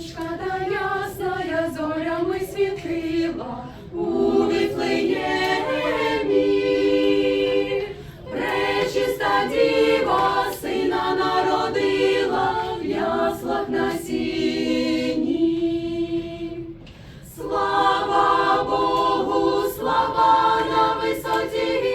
Нічка та ясна зорями світила у Віфлеємі. Пречиста діва сина народила в яслах на сіні. Слава Богу, слава на висоті,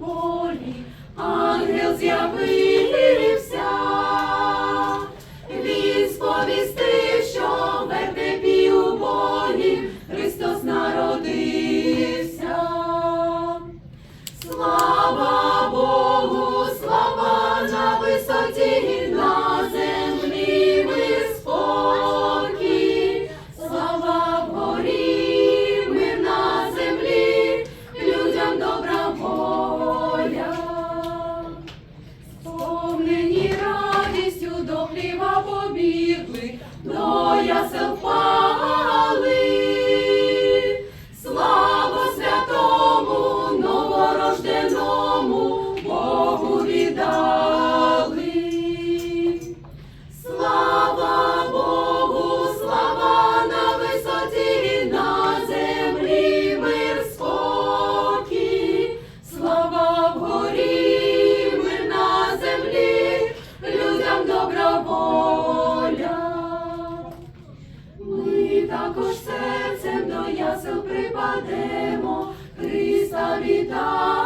полі, ангел з'явився. Хліба побігли, до ясел впали. Також серцем до ясел припадемо, Христа вітаймо.